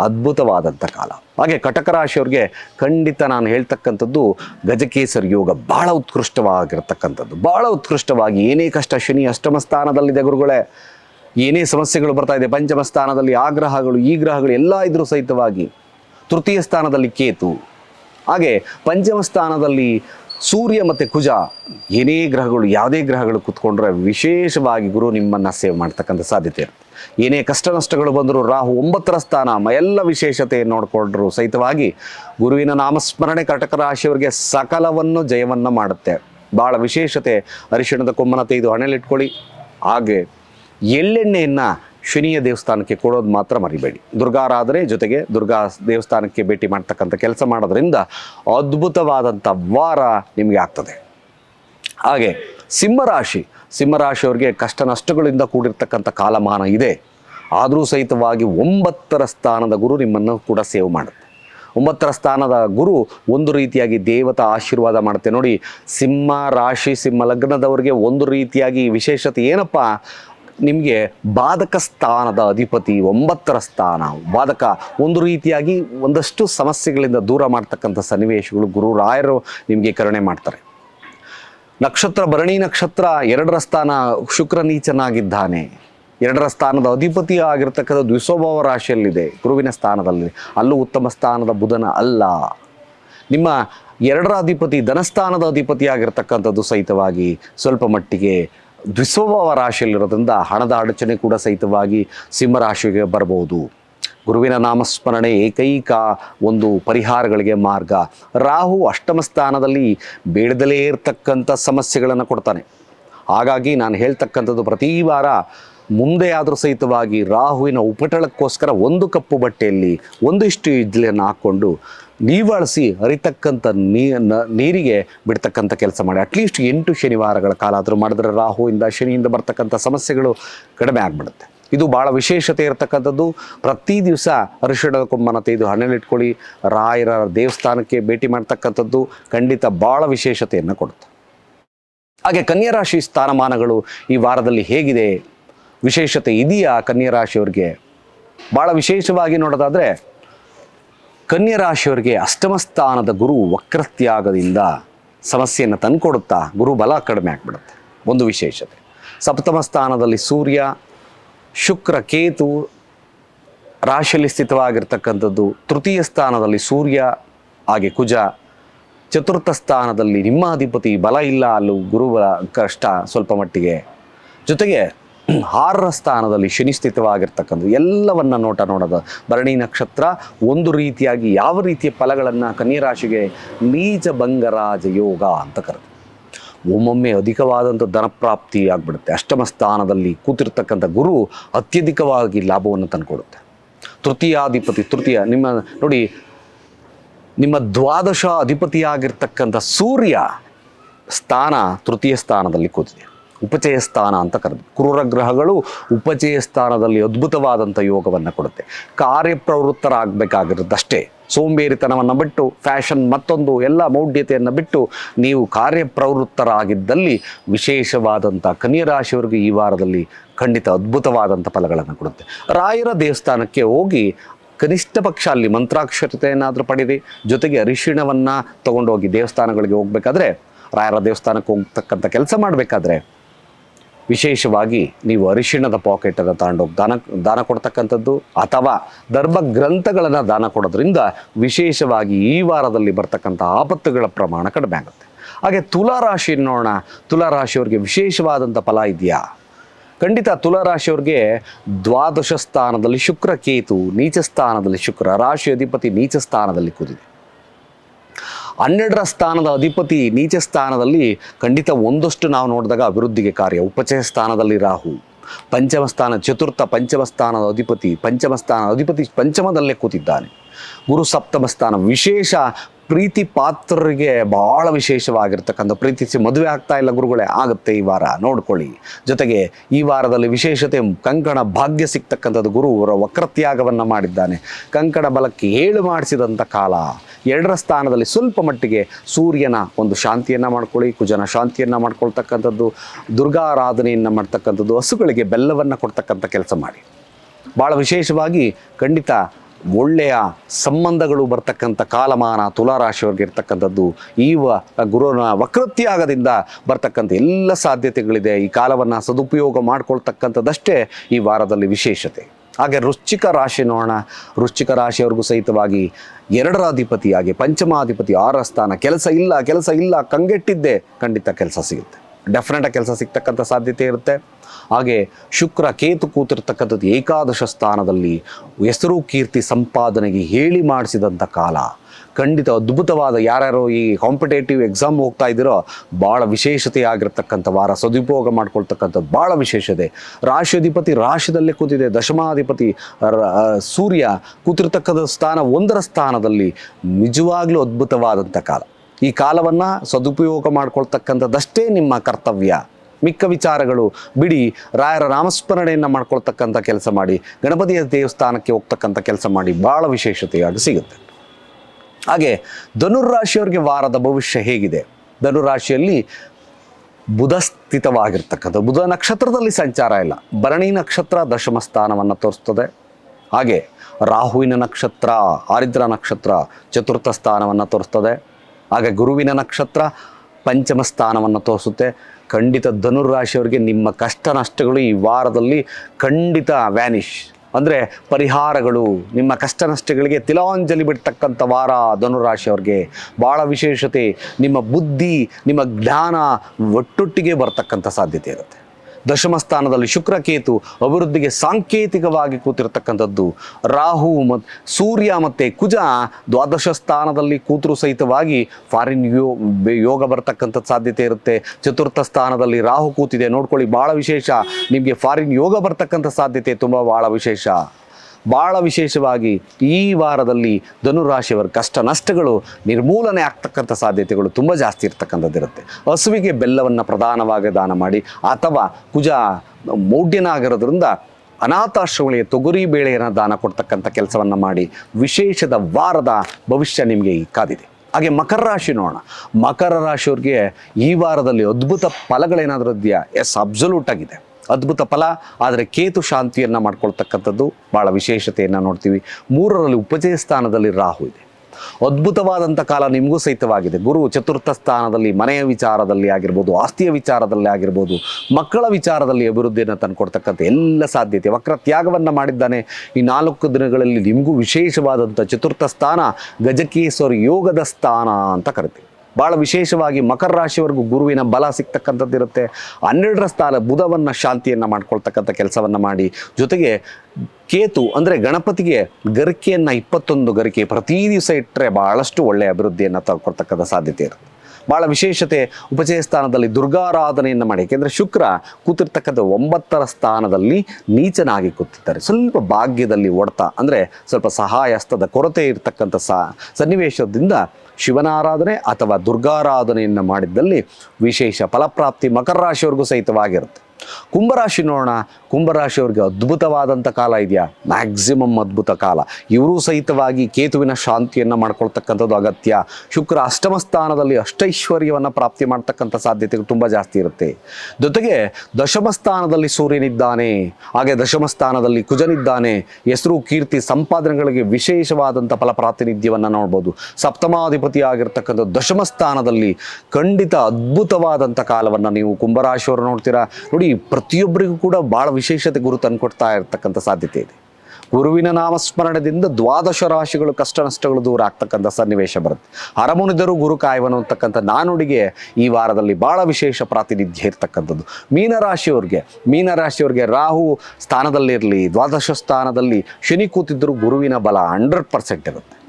ಅದ್ಭುತವಾದಂಥ ಕಾಲ. ಹಾಗೆ ಕಟಕ ರಾಶಿಯವ್ರಿಗೆ ಖಂಡಿತ ನಾನು ಹೇಳ್ತಕ್ಕಂಥದ್ದು ಗಜಕೇಸರಿ ಯೋಗ ಭಾಳ ಉತ್ಕೃಷ್ಟವಾಗಿರ್ತಕ್ಕಂಥದ್ದು. ಭಾಳ ಉತ್ಕೃಷ್ಟವಾಗಿ ಏನೇ ಕಷ್ಟ ಶನಿ ಅಷ್ಟಮ ಸ್ಥಾನದಲ್ಲಿದೆ ಗುರುಗಳೇ ಏನೇ ಸಮಸ್ಯೆಗಳು ಬರ್ತಾ ಇದೆ, ಪಂಚಮ ಸ್ಥಾನದಲ್ಲಿ ಆ ಗ್ರಹಗಳು ಈ ಗ್ರಹಗಳು ಎಲ್ಲ ಇದ್ರೂ ಸಹಿತವಾಗಿ ತೃತೀಯ ಸ್ಥಾನದಲ್ಲಿ ಕೇತು. ಹಾಗೆ ಪಂಚಮ ಸ್ಥಾನದಲ್ಲಿ ಸೂರ್ಯ ಮತ್ತು ಕುಜ, ಏನೇ ಗ್ರಹಗಳು, ಯಾವುದೇ ಗ್ರಹಗಳು ಕೂತ್ಕೊಂಡ್ರೆ ವಿಶೇಷವಾಗಿ ಗುರು ನಿಮ್ಮನ್ನು ಸೇವ್ ಮಾಡ್ತಕ್ಕಂಥ ಸಾಧ್ಯತೆ ಇರುತ್ತೆ. ಏನೇ ಕಷ್ಟ ನಷ್ಟಗಳು ಬಂದರೂ ರಾಹು ಒಂಬತ್ತರ ಸ್ಥಾನ ಎಲ್ಲ ವಿಶೇಷತೆಯನ್ನು ನೋಡಿಕೊಂಡ್ರು ಸಹಿತವಾಗಿ ಗುರುವಿನ ನಾಮಸ್ಮರಣೆ ಕಟಕ ರಾಶಿಯವರಿಗೆ ಸಕಲವನ್ನು ಜಯವನ್ನು ಮಾಡುತ್ತೆ. ಭಾಳ ವಿಶೇಷತೆ, ಅರಿಶಿಣದ ಕೊಮ್ಮನ ತೆಗೆದು ಹಣೆಲಿಟ್ಕೊಳ್ಳಿ ಹಾಗೆ ಎಳ್ಳೆಣ್ಣೆಯನ್ನು ಶನಿಯ ದೇವಸ್ಥಾನಕ್ಕೆ ಕೊಡೋದು ಮಾತ್ರ ಮರಿಬೇಡಿ. ದುರ್ಗಾರಾಧನೆ ಜೊತೆಗೆ ದುರ್ಗಾ ದೇವಸ್ಥಾನಕ್ಕೆ ಭೇಟಿ ಮಾಡ್ತಕ್ಕಂಥ ಕೆಲಸ ಮಾಡೋದ್ರಿಂದ ಅದ್ಭುತವಾದಂಥ ವಾರ ನಿಮಗೆ ಆಗ್ತದೆ. ಹಾಗೆ ಸಿಂಹರಾಶಿ, ಸಿಂಹರಾಶಿಯವ್ರಿಗೆ ಕಷ್ಟ ನಷ್ಟಗಳಿಂದ ಕೂಡಿರ್ತಕ್ಕಂಥ ಕಾಲಮಾನ ಇದೆ. ಆದರೂ ಸಹಿತವಾಗಿ ಒಂಬತ್ತರ ಸ್ಥಾನದ ಗುರು ನಿಮ್ಮನ್ನು ಕೂಡ ಸೇವ್ ಮಾಡುತ್ತೆ. ಒಂಬತ್ತರ ಸ್ಥಾನದ ಗುರು ಒಂದು ರೀತಿಯಾಗಿ ದೇವತಾ ಆಶೀರ್ವಾದ ಮಾಡುತ್ತೆ. ನೋಡಿ, ಸಿಂಹ ರಾಶಿ, ಸಿಂಹ ಲಗ್ನದವರಿಗೆ ಒಂದು ರೀತಿಯಾಗಿ ವಿಶೇಷತೆ ಏನಪ್ಪ? ನಿಮಗೆ ಬಾಧಕ ಸ್ಥಾನದ ಅಧಿಪತಿ ಒಂಬತ್ತರ ಸ್ಥಾನ. ಬಾಧಕ ಒಂದು ರೀತಿಯಾಗಿ ಒಂದಷ್ಟು ಸಮಸ್ಯೆಗಳಿಂದ ದೂರ ಮಾಡ್ತಕ್ಕಂಥ ಸನ್ನಿವೇಶಗಳು ಗುರು ರಾಯರು ನಿಮಗೆ ಕರುಣೆ ಮಾಡ್ತಾರೆ. ನಕ್ಷತ್ರ, ಭರಣಿ ನಕ್ಷತ್ರ ಎರಡರ ಸ್ಥಾನ ಶುಕ್ರ ನೀಚನಾಗಿದ್ದಾನೆ. ಎರಡರ ಸ್ಥಾನದ ಅಧಿಪತಿ ಆಗಿರ್ತಕ್ಕಂಥ ದ್ವಿಸೋಭಾವ ರಾಶಿಯಲ್ಲಿದೆ. ಗುರುವಿನ ಸ್ಥಾನದಲ್ಲಿ ಅಲ್ಲೂ ಉತ್ತಮ ಸ್ಥಾನದ ಬುಧನ ಅಲ್ಲ. ನಿಮ್ಮ ಎರಡರ ಅಧಿಪತಿ ಧನಸ್ಥಾನದ ಅಧಿಪತಿ ಆಗಿರ್ತಕ್ಕಂಥದ್ದು ಸಹಿತವಾಗಿ ಸ್ವಲ್ಪ ಮಟ್ಟಿಗೆ ದ್ವಿಸ್ವಭಾವ ರಾಶಿಯಲ್ಲಿರೋದ್ರಿಂದ ಹಣದ ಅಡಚಣೆ ಕೂಡ ಸಹಿತವಾಗಿ ಸಿಂಹರಾಶಿಗೆ ಬರಬಹುದು ಗುರುವಿನ ನಾಮಸ್ಮರಣೆ ಏಕೈಕ ಒಂದು ಪರಿಹಾರಗಳಿಗೆ ಮಾರ್ಗ. ರಾಹು ಅಷ್ಟಮ ಸ್ಥಾನದಲ್ಲಿ ಬೇಡದಲೇ ಇರತಕ್ಕಂಥ ಸಮಸ್ಯೆಗಳನ್ನು ಕೊಡ್ತಾನೆ. ಹಾಗಾಗಿ ನಾನು ಹೇಳ್ತಕ್ಕಂಥದ್ದು ಪ್ರತಿ ವಾರ ಮುಂದೆ ಆದರೂ ಸಹಿತವಾಗಿ ರಾಹುವಿನ ಉಪಟಳಕ್ಕೋಸ್ಕರ ಒಂದು ಕಪ್ಪು ಬಟ್ಟೆಯಲ್ಲಿ ಒಂದಿಷ್ಟು ಇಡ್ಲಿಯನ್ನು ಹಾಕ್ಕೊಂಡು ನೀವಾಳಿಸಿ ಹರಿತಕ್ಕಂಥ ನೀ ನೀರಿಗೆ ಬಿಡ್ತಕ್ಕಂಥ ಕೆಲಸ ಮಾಡಿ. ಅಟ್ಲೀಸ್ಟ್ ಎಂಟು ಶನಿವಾರಗಳ ಕಾಲ ಆದರೂ ಮಾಡಿದ್ರೆ ರಾಹುವಿಂದ ಶನಿಯಿಂದ ಬರ್ತಕ್ಕಂಥ ಸಮಸ್ಯೆಗಳು ಕಡಿಮೆ ಆಗಿಬಿಡುತ್ತೆ. ಇದು ಭಾಳ ವಿಶೇಷತೆ ಇರತಕ್ಕಂಥದ್ದು. ಪ್ರತಿ ದಿವಸ ಅರಿಶಿಣದ ಕೊಂಬನ ತೆಗೆದು ಹಣ್ಣಲ್ಲಿಟ್ಕೊಳ್ಳಿ ರಾಯರ ದೇವಸ್ಥಾನಕ್ಕೆ ಭೇಟಿ ಮಾಡ್ತಕ್ಕಂಥದ್ದು ಖಂಡಿತ ಭಾಳ ವಿಶೇಷತೆಯನ್ನು ಕೊಡುತ್ತೆ. ಹಾಗೆ ಕನ್ಯಾ ರಾಶಿ ಸ್ಥಾನಮಾನಗಳು ಈ ವಾರದಲ್ಲಿ ಹೇಗಿದೆ? ವಿಶೇಷತೆ ಇದೆಯಾ ಕನ್ಯಾ ರಾಶಿಯವರಿಗೆ ಭಾಳ ವಿಶೇಷವಾಗಿ ನೋಡೋದಾದರೆ ಕನ್ಯಾ ರಾಶಿಯವರಿಗೆ ಅಷ್ಟಮ ಸ್ಥಾನದ ಗುರು ವಕ್ರತ್ಯಾಗದಿಂದ ಸಮಸ್ಯೆಯನ್ನು ತಂದುಕೊಡುತ್ತಾ ಗುರು ಬಲ ಕಡಿಮೆ ಆಗಿಬಿಡುತ್ತೆ. ಒಂದು ವಿಶೇಷತೆ. ಸಪ್ತಮ ಸ್ಥಾನದಲ್ಲಿ ಸೂರ್ಯ, ಶುಕ್ರ, ಕೇತು ರಾಶಿಯಲ್ಲಿ ಸ್ಥಿತವಾಗಿರ್ತಕ್ಕಂಥದ್ದು ತೃತೀಯ ಸ್ಥಾನದಲ್ಲಿ ಸೂರ್ಯ, ಹಾಗೆ ಕುಜ. ಚತುರ್ಥ ಸ್ಥಾನದಲ್ಲಿ ನಿಮ್ಮ ಅಧಿಪತಿ ಬಲ ಇಲ್ಲ, ಅಲ್ಲೂ ಗುರುಬಲ ಕಷ್ಟ ಸ್ವಲ್ಪ ಮಟ್ಟಿಗೆ. ಜೊತೆಗೆ ಆರರ ಸ್ಥಾನದಲ್ಲಿ ಶನಿ ಸ್ಥಿತವಾಗಿರ್ತಕ್ಕಂಥ ಎಲ್ಲವನ್ನ ನೋಟ ನೋಡೋದು ಭರಣಿ ನಕ್ಷತ್ರ ಒಂದು ರೀತಿಯಾಗಿ ಯಾವ ರೀತಿಯ ಫಲಗಳನ್ನು ಕನ್ಯರಾಶಿಗೆ ನೀಚ ಭಂಗರಾಜ ಯೋಗ ಅಂತ ಕರೆದು. ಒಮ್ಮೊಮ್ಮೆ ಅಧಿಕವಾದಂಥ ಧನಪ್ರಾಪ್ತಿ ಆಗಿಬಿಡುತ್ತೆ. ಅಷ್ಟಮ ಸ್ಥಾನದಲ್ಲಿ ಕೂತಿರ್ತಕ್ಕಂಥ ಗುರು ಅತ್ಯಧಿಕವಾಗಿ ಲಾಭವನ್ನು ತಂದುಕೊಡುತ್ತೆ. ತೃತೀಯಾಧಿಪತಿ, ತೃತೀಯ ನಿಮ್ಮ ನೋಡಿ, ನಿಮ್ಮ ದ್ವಾದಶ ಅಧಿಪತಿಯಾಗಿರ್ತಕ್ಕಂಥ ಸೂರ್ಯ ಸ್ಥಾನ ತೃತೀಯ ಸ್ಥಾನದಲ್ಲಿ ಕೂತಿದೆ. ಉಪಚಯ ಸ್ಥಾನ ಅಂತ ಕರೆದು ಕ್ರೂರ ಗ್ರಹಗಳು ಉಪಚಯ ಸ್ಥಾನದಲ್ಲಿ ಅದ್ಭುತವಾದಂಥ ಯೋಗವನ್ನು ಕೊಡುತ್ತೆ. ಕಾರ್ಯಪ್ರವೃತ್ತರಾಗಬೇಕಾಗಿರೋದಷ್ಟೇ. ಸೋಂಬೇರಿತನವನ್ನು ಬಿಟ್ಟು, ಫ್ಯಾಷನ್ ಮತ್ತೊಂದು ಎಲ್ಲ ಮೌಢ್ಯತೆಯನ್ನು ಬಿಟ್ಟು ನೀವು ಕಾರ್ಯಪ್ರವೃತ್ತರಾಗಿದ್ದಲ್ಲಿ ವಿಶೇಷವಾದಂಥ ಕನ್ಯಾ ರಾಶಿಯವರಿಗೆ ಈ ವಾರದಲ್ಲಿ ಖಂಡಿತ ಅದ್ಭುತವಾದಂಥ ಫಲಗಳನ್ನು ಕೊಡುತ್ತೆ. ರಾಯರ ದೇವಸ್ಥಾನಕ್ಕೆ ಹೋಗಿ ಕನಿಷ್ಠ ಪಕ್ಷ ಅಲ್ಲಿ ಮಂತ್ರಾಕ್ಷರತೆಯನ್ನಾದರೂ ಪಡೀರಿ, ಜೊತೆಗೆ ಅರಿಶಿಣವನ್ನು ತಗೊಂಡೋಗಿ ದೇವಸ್ಥಾನಗಳಿಗೆ ಹೋಗಬೇಕಾದ್ರೆ, ರಾಯರ ದೇವಸ್ಥಾನಕ್ಕೆ ಹೋಗ್ತಕ್ಕಂಥ ಕೆಲಸ ಮಾಡಬೇಕಾದ್ರೆ ವಿಶೇಷವಾಗಿ ನೀವು ಅರಿಶಿಣದ ಪಾಕೆಟನ್ನು ತಗೊಂಡೋಗಿ ದಾನ ದಾನ ಕೊಡ್ತಕ್ಕಂಥದ್ದು ಅಥವಾ ಧರ್ಮ ಗ್ರಂಥಗಳನ್ನು ದಾನ ಕೊಡೋದ್ರಿಂದ ವಿಶೇಷವಾಗಿ ಈ ವಾರದಲ್ಲಿ ಬರ್ತಕ್ಕಂಥ ಆಪತ್ತುಗಳ ಪ್ರಮಾಣ ಕಡಿಮೆ ಆಗುತ್ತೆ. ಹಾಗೆ ತುಲಾ ರಾಶಿ ನೋಡೋಣ. ತುಲಾ ರಾಶಿಯವರಿಗೆ ವಿಶೇಷವಾದಂಥ ಫಲ ಇದೆಯಾ? ಖಂಡಿತ ತುಲಾರಾಶಿಯವ್ರಿಗೆ ದ್ವಾದಶ ಸ್ಥಾನದಲ್ಲಿ ಶುಕ್ರ ಕೇತು ನೀಚ ಸ್ಥಾನದಲ್ಲಿ ಶುಕ್ರ, ರಾಶಿ ಅಧಿಪತಿ ನೀಚ ಸ್ಥಾನದಲ್ಲಿ ಕೂತಿದೆ ಹನ್ನೆರಡರ ಸ್ಥಾನದ ಅಧಿಪತಿ ನೀಚ ಸ್ಥಾನದಲ್ಲಿ ಖಂಡಿತ ಒಂದಷ್ಟು ನಾವು ನೋಡಿದಾಗ ಅಭಿವೃದ್ಧಿಗೆ ಕಾರ್ಯ. ಉಪಚಯ ಸ್ಥಾನದಲ್ಲಿ ರಾಹು, ಪಂಚಮ ಸ್ಥಾನ, ಚತುರ್ಥ ಪಂಚಮ ಸ್ಥಾನದ ಅಧಿಪತಿ, ಪಂಚಮ ಸ್ಥಾನ ಅಧಿಪತಿ ಪಂಚಮದಲ್ಲೇ ಕೂತಿದ್ದಾನೆ. ಗುರು ಸಪ್ತಮ ಸ್ಥಾನ, ವಿಶೇಷ ಪ್ರೀತಿ ಪಾತ್ರರಿಗೆ ಬಹಳ ವಿಶೇಷವಾಗಿರ್ತಕ್ಕಂಥ ಪ್ರೀತಿಸಿ ಮದುವೆ ಆಗ್ತಾ ಇಲ್ಲ ಗುರುಗಳೇ, ಆಗುತ್ತೆ ಈ ವಾರ, ನೋಡ್ಕೊಳ್ಳಿ. ಜೊತೆಗೆ ಈ ವಾರದಲ್ಲಿ ವಿಶೇಷತೆ ಕಂಕಣ ಭಾಗ್ಯ ಸಿಗ್ತಕ್ಕಂಥದ್ದು ಗುರು ಅವರ ವಕ್ರತ್ಯಾಗವನ್ನು ಮಾಡಿದ್ದಾನೆ. ಕಂಕಣ ಬಲಕ್ಕೆ ಏಳು ಮಾಡಿಸಿದಂಥ ಕಾಲ. ಎರಡರ ಸ್ಥಾನದಲ್ಲಿ ಸ್ವಲ್ಪ ಮಟ್ಟಿಗೆ ಸೂರ್ಯನ ಒಂದು ಶಾಂತಿಯನ್ನು ಮಾಡ್ಕೊಳ್ಳಿ, ಕುಜನ ಶಾಂತಿಯನ್ನು ಮಾಡ್ಕೊಳ್ತಕ್ಕಂಥದ್ದು ದುರ್ಗಾರಾಧನೆಯನ್ನು ಮಾಡ್ತಕ್ಕಂಥದ್ದು, ಹಸುಗಳಿಗೆ ಬೆಲ್ಲವನ್ನು ಕೊಡ್ತಕ್ಕಂಥ ಕೆಲಸ ಮಾಡಿ. ಭಾಳ ವಿಶೇಷವಾಗಿ ಖಂಡಿತ ಒಳ್ಳೆಯ ಸಂಬಂಧಗಳು ಬರ್ತಕ್ಕಂಥ ಕಾಲಮಾನ ತುಲಾರಾಶಿಯವ್ರಿಗೆ ಇರ್ತಕ್ಕಂಥದ್ದು ಈ ವ ಗುರುವಿನ ವಕೃತ್ಯಾಗದಿಂದ ಬರ್ತಕ್ಕಂಥ ಎಲ್ಲ ಸಾಧ್ಯತೆಗಳಿದೆ. ಈ ಕಾಲವನ್ನು ಸದುಪಯೋಗ ಮಾಡ್ಕೊಳ್ತಕ್ಕಂಥದ್ದಷ್ಟೇ ಈ ವಾರದಲ್ಲಿ ವಿಶೇಷತೆ. ಹಾಗೆ ವೃಶ್ಚಿಕ ರಾಶಿ ನೋಡೋಣ. ವೃಶ್ಚಿಕ ರಾಶಿಯವ್ರಿಗೂ ಸಹಿತವಾಗಿ ಎರಡರ ಅಧಿಪತಿಯಾಗಿ ಪಂಚಮಾಧಿಪತಿ ಆರ ಸ್ಥಾನ. ಕೆಲಸ ಇಲ್ಲ ಕೆಲಸ ಇಲ್ಲ, ಕಂಗೆಟ್ಟಿದ್ದೆ, ಖಂಡಿತ ಕೆಲಸ ಸಿಗುತ್ತೆ. ಡೆಫಿನೆಟಾಗಿ ಕೆಲಸ ಸಿಗ್ತಕ್ಕಂಥ ಸಾಧ್ಯತೆ ಇರುತ್ತೆ. ಹಾಗೆ ಶುಕ್ರ, ಕೇತು ಕೂತಿರ್ತಕ್ಕಂಥದ್ದು ಏಕಾದಶ ಸ್ಥಾನದಲ್ಲಿ ಹೆಸರು ಕೀರ್ತಿ ಸಂಪಾದನೆಗೆ ಹೇಳಿ ಮಾಡಿಸಿದಂಥ ಕಾಲ. ಖಂಡಿತ ಅದ್ಭುತವಾದ ಯಾರ್ಯಾರು ಈ ಕಾಂಪಿಟೇಟಿವ್ ಎಕ್ಸಾಮ್ ಹೋಗ್ತಾ ಇದ್ದೀರೋ ಭಾಳ ವಿಶೇಷತೆಯಾಗಿರ್ತಕ್ಕಂಥ ವಾರ, ಸದುಪಯೋಗ ಮಾಡ್ಕೊಳ್ತಕ್ಕಂಥದ್ದು ಭಾಳ ವಿಶೇಷತೆ ರಾಶಿಯಧಿಪತಿ ರಾಶಿಯಲ್ಲೇ ಕೂತಿದೆ, ದಶಮಾಧಿಪತಿ ಸೂರ್ಯ ಕೂತಿರ್ತಕ್ಕಂಥ ಸ್ಥಾನ ಒಂದರ ಸ್ಥಾನದಲ್ಲಿ ನಿಜವಾಗ್ಲೂ ಅದ್ಭುತವಾದಂಥ ಕಾಲ. ಈ ಕಾಲವನ್ನು ಸದುಪಯೋಗ ಮಾಡ್ಕೊಳ್ತಕ್ಕಂಥದ್ದಷ್ಟೇ ನಿಮ್ಮ ಕರ್ತವ್ಯ. ಮಿಕ್ಕ ವಿಚಾರಗಳು, ಬಿಡಿ, ರಾಯರ ನಾಮಸ್ಮರಣೆಯನ್ನು ಮಾಡ್ಕೊಳ್ತಕ್ಕಂಥ ಕೆಲಸ ಮಾಡಿ, ಗಣಪತಿಯ ದೇವಸ್ಥಾನಕ್ಕೆ ಹೋಗ್ತಕ್ಕಂಥ ಕೆಲಸ ಮಾಡಿ ಭಾಳ ವಿಶೇಷತೆಯಾಗಿ ಸಿಗುತ್ತೆ. ಹಾಗೆ ಧನುರಾಶಿಯವರಿಗೆ ವಾರದ ಭವಿಷ್ಯ ಹೇಗಿದೆ? ಧನುರಾಶಿಯಲ್ಲಿ ಬುಧ ಸ್ಥಿತವಾಗಿರ್ತಕ್ಕಂಥ ಬುಧ ನಕ್ಷತ್ರದಲ್ಲಿ ಸಂಚಾರ ಇಲ್ಲ. ಭರಣಿ ನಕ್ಷತ್ರ ದಶಮ ಸ್ಥಾನವನ್ನು ತೋರಿಸ್ತದೆ. ಹಾಗೆ ರಾಹುವಿನ ನಕ್ಷತ್ರ, ಆರಿದ್ರ ನಕ್ಷತ್ರ ಚತುರ್ಥ ಸ್ಥಾನವನ್ನು ತೋರಿಸ್ತದೆ. ಹಾಗೆ ಗುರುವಿನ ನಕ್ಷತ್ರ ಪಂಚಮ ಸ್ಥಾನವನ್ನು ತೋರಿಸುತ್ತೆ. ಖಂಡಿತ ಧನುರಾಶಿಯವರಿಗೆ ನಿಮ್ಮ ಕಷ್ಟ ನಷ್ಟಗಳು ಈ ವಾರದಲ್ಲಿ ಖಂಡಿತ ವ್ಯಾನಿಷ್ ಅಂದರೆ ಪರಿಹಾರಗಳು, ನಿಮ್ಮ ಕಷ್ಟ ನಷ್ಟಗಳಿಗೆ ತಿಲಾಂಜಲಿ ಬಿಡ್ತಕ್ಕಂಥ ವಾರ ಧನುರಾಶಿಯವ್ರಿಗೆ ಭಾಳ ವಿಶೇಷತೆ, ನಿಮ್ಮ ಬುದ್ಧಿ, ನಿಮ್ಮ ಜ್ಞಾನ ಒಟ್ಟೊಟ್ಟಿಗೆ ಬರ್ತಕ್ಕಂಥ ಸಾಧ್ಯತೆ ಇರುತ್ತೆ. ದಶಮ ಸ್ಥಾನದಲ್ಲಿ ಶುಕ್ರಕೇತು ಅಭಿವೃದ್ಧಿಗೆ ಸಾಂಕೇತಿಕವಾಗಿ ಕೂತಿರ್ತಕ್ಕಂಥದ್ದು. ರಾಹು ಮತ್ತು ಸೂರ್ಯ ಮತ್ತು ಕುಜ ದ್ವಾದಶ ಸ್ಥಾನದಲ್ಲಿ ಕೂತರು ಸಹಿತವಾಗಿ ಫಾರಿನ್ ಯೋ ಯೋಗ ಬರ್ತಕ್ಕಂಥ ಸಾಧ್ಯತೆ ಇರುತ್ತೆ. ಚತುರ್ಥ ಸ್ಥಾನದಲ್ಲಿ ರಾಹು ಕೂತಿದೆ. ನೋಡ್ಕೊಳ್ಳಿ ಭಾಳ ವಿಶೇಷ. ನಿಮಗೆ ಫಾರಿನ್ ಯೋಗ ಬರ್ತಕ್ಕಂಥ ಸಾಧ್ಯತೆ ತುಂಬ ಭಾಳ ವಿಶೇಷ. ಭಾಳ ವಿಶೇಷವಾಗಿ ಈ ವಾರದಲ್ಲಿ ಧನುರಾಶಿಯವರ ಕಷ್ಟ ನಷ್ಟಗಳು ನಿರ್ಮೂಲನೆ ಆಗ್ತಕ್ಕಂಥ ಸಾಧ್ಯತೆಗಳು ತುಂಬ ಜಾಸ್ತಿ ಇರ್ತಕ್ಕಂಥದ್ದಿರುತ್ತೆ ಹಸುವಿಗೆ ಬೆಲ್ಲವನ್ನು ಪ್ರಧಾನವಾಗಿ ದಾನ ಮಾಡಿ ಅಥವಾ ಕುಜ ಮೌಢ್ಯನಾಗಿರೋದ್ರಿಂದ ಅನಾಥಾಶ್ರಮಗಳಿಗೆ ತೊಗರಿ ಬೇಳೆಯನ್ನು ದಾನ ಕೊಡ್ತಕ್ಕಂಥ ಕೆಲಸವನ್ನು ಮಾಡಿ ವಿಶೇಷದ ವಾರದ ಭವಿಷ್ಯ ನಿಮಗೆ ಈ ಕಾದಿದೆ. ಹಾಗೆ ಮಕರ ರಾಶಿ ನೋಡೋಣ. ಮಕರ ರಾಶಿಯವ್ರಿಗೆ ಈ ವಾರದಲ್ಲಿ ಅದ್ಭುತ ಫಲಗಳೇನಾದರೂ ಇದೆಯಾ? ಎಸ್ ಅಬ್ಸಲ್ಯೂಟ್ ಆಗಿದೆ. ಅದ್ಭುತ ಫಲ ಆದರೆ ಕೇತು ಶಾಂತಿಯನ್ನು ಮಾಡ್ಕೊಳ್ತಕ್ಕಂಥದ್ದು ಭಾಳ ವಿಶೇಷತೆಯನ್ನು ನೋಡ್ತೀವಿ. ಮೂರರಲ್ಲಿ ಉಪಜಯ ಸ್ಥಾನದಲ್ಲಿ ರಾಹು ಇದೆ. ಅದ್ಭುತವಾದಂಥ ಕಾಲ ನಿಮಗೂ ಸಹಿತವಾಗಿದೆ. ಗುರು ಚತುರ್ಥ ಸ್ಥಾನದಲ್ಲಿ, ಮನೆಯ ವಿಚಾರದಲ್ಲಿ ಆಗಿರ್ಬೋದು, ಆಸ್ತಿಯ ವಿಚಾರದಲ್ಲಿ ಆಗಿರ್ಬೋದು, ಮಕ್ಕಳ ವಿಚಾರದಲ್ಲಿ ಅಭಿವೃದ್ಧಿಯನ್ನು ತಂದುಕೊಡ್ತಕ್ಕಂಥ ಎಲ್ಲ ಸಾಧ್ಯತೆ. ವಕ್ರ ತ್ಯಾಗವನ್ನು ಮಾಡಿದ್ದಾನೆ. ಈ ನಾಲ್ಕು ದಿನಗಳಲ್ಲಿ ನಿಮಗೂ ವಿಶೇಷವಾದಂಥ ಚತುರ್ಥ ಸ್ಥಾನ ಗಜಕೇಶ್ವರ ಯೋಗದ ಸ್ಥಾನ ಅಂತ ಕರಿತೀವಿ. ಭಾಳ ವಿಶೇಷವಾಗಿ ಮಕರ ರಾಶಿವರೆಗೂ ಗುರುವಿನ ಬಲ ಸಿಗ್ತಕ್ಕಂಥದ್ದು ಇರುತ್ತೆ. ಹನ್ನೆರಡರ ಸ್ಥಾನ ಬುಧವನ್ನು ಶಾಂತಿಯನ್ನು ಮಾಡ್ಕೊಳ್ತಕ್ಕಂಥ ಕೆಲಸವನ್ನು ಮಾಡಿ. ಜೊತೆಗೆ ಕೇತು ಅಂದರೆ ಗಣಪತಿಗೆ ಗರಿಕೆಯನ್ನು ಇಪ್ಪತ್ತೊಂದು ಗರಿಕೆ ಪ್ರತಿ ದಿವಸ ಇಟ್ಟರೆ ಭಾಳಷ್ಟು ಒಳ್ಳೆಯ ಅಭಿವೃದ್ಧಿಯನ್ನು ತಗೊಳ್ತಕ್ಕಂಥ ಸಾಧ್ಯತೆ ಇರುತ್ತೆ. ಭಾಳ ವಿಶೇಷತೆ ಉಪಚಯ ಸ್ಥಾನದಲ್ಲಿ ದುರ್ಗಾರಾಧನೆಯನ್ನು ಮಾಡಿ. ಏಕೆಂದರೆ ಶುಕ್ರ ಕೂತಿರ್ತಕ್ಕಂಥ ಒಂಬತ್ತರ ಸ್ಥಾನದಲ್ಲಿ ನೀಚನಾಗಿ ಕೂತಿದ್ದಾರೆ. ಸ್ವಲ್ಪ ಭಾಗ್ಯದಲ್ಲಿ ಒಡ್ತಾ ಅಂದರೆ ಸ್ವಲ್ಪ ಸಹಾಯಸ್ತದ ಕೊರತೆ ಇರತಕ್ಕಂಥ ಸನ್ನಿವೇಶದಿಂದ ಶಿವನ ಆರಾಧನೆ ಅಥವಾ ದುರ್ಗಾರಾಧನೆಯನ್ನು ಮಾಡಿದ್ದಲ್ಲಿ ವಿಶೇಷ ಫಲಪ್ರಾಪ್ತಿ ಮಕರ ರಾಶಿಯವರೆಗೂ ಸಹಿತವಾಗಿರುತ್ತೆ. ಕುಂಭರಾಶಿ ನೋಡೋಣ ಕುಂಭರಾಶಿಯವ್ರಿಗೆ ಅದ್ಭುತವಾದಂಥ ಕಾಲ ಇದೆಯಾ? ಮ್ಯಾಕ್ಸಿಮಮ್ ಅದ್ಭುತ ಕಾಲ. ಇವರು ಸಹಿತವಾಗಿ ಕೇತುವಿನ ಶಾಂತಿಯನ್ನು ಮಾಡ್ಕೊಳ್ತಕ್ಕಂಥದ್ದು ಅಗತ್ಯ. ಶುಕ್ರ ಅಷ್ಟಮ ಸ್ಥಾನದಲ್ಲಿ ಅಷ್ಟೈಶ್ವರ್ಯವನ್ನು ಪ್ರಾಪ್ತಿ ಮಾಡ್ತಕ್ಕಂಥ ಸಾಧ್ಯತೆಗಳು ತುಂಬ ಜಾಸ್ತಿ ಇರುತ್ತೆ. ಜೊತೆಗೆ ದಶಮ ಸ್ಥಾನದಲ್ಲಿ ಸೂರ್ಯನಿದ್ದಾನೆ, ಹಾಗೆ ದಶಮ ಸ್ಥಾನದಲ್ಲಿ ಕುಜನಿದ್ದಾನೆ, ಹೆಸರು, ಕೀರ್ತಿ, ಸಂಪಾದನೆಗಳಿಗೆ ವಿಶೇಷವಾದಂಥ ಫಲ ಪ್ರಾತಿನಿಧ್ಯವನ್ನು ನೋಡ್ಬೋದು. ಸಪ್ತಮಾಧಿಪತಿ ಆಗಿರ್ತಕ್ಕಂಥ ದಶಮ ಸ್ಥಾನದಲ್ಲಿ ಖಂಡಿತ ಅದ್ಭುತವಾದಂಥ ಕಾಲವನ್ನು ನೀವು ಕುಂಭರಾಶಿಯವರು ನೋಡ್ತೀರಾ? ನೋಡಿ, ಪ್ರತಿಯೊಬ್ಬರಿಗೂ ಕೂಡ ಭಾಳ ವಿಶೇಷತೆ ಗುರು ತಂದುಕೊಡ್ತಾ ಇರತಕ್ಕಂಥ ಸಾಧ್ಯತೆ ಇದೆ. ಗುರುವಿನ ನಾಮಸ್ಮರಣದಿಂದ ದ್ವಾದಶ ರಾಶಿಗಳು ಕಷ್ಟ ನಷ್ಟಗಳು ದೂರ ಆಗ್ತಕ್ಕಂಥ ಸನ್ನಿವೇಶ ಬರುತ್ತೆ. ಅರಮುನಿದರು ಗುರು ಕಾಯವನು ಅಂತಕ್ಕಂಥ ನಾನುಡಿಗೆ ಈ ವಾರದಲ್ಲಿ ಬಹಳ ವಿಶೇಷ ಪ್ರಾತಿನಿಧ್ಯ ಇರ್ತಕ್ಕಂಥದ್ದು. ಮೀನರಾಶಿಯವ್ರಿಗೆ ಮೀನರಾಶಿಯವ್ರಿಗೆ ರಾಹು ಸ್ಥಾನದಲ್ಲಿರಲಿ, ದ್ವಾದಶ ಸ್ಥಾನದಲ್ಲಿ ಶನಿ ಕೂತಿದ್ದರೂ ಗುರುವಿನ ಬಲ ಹಂಡ್ರೆಡ್ ಪರ್ಸೆಂಟ್ ಇರುತ್ತೆ.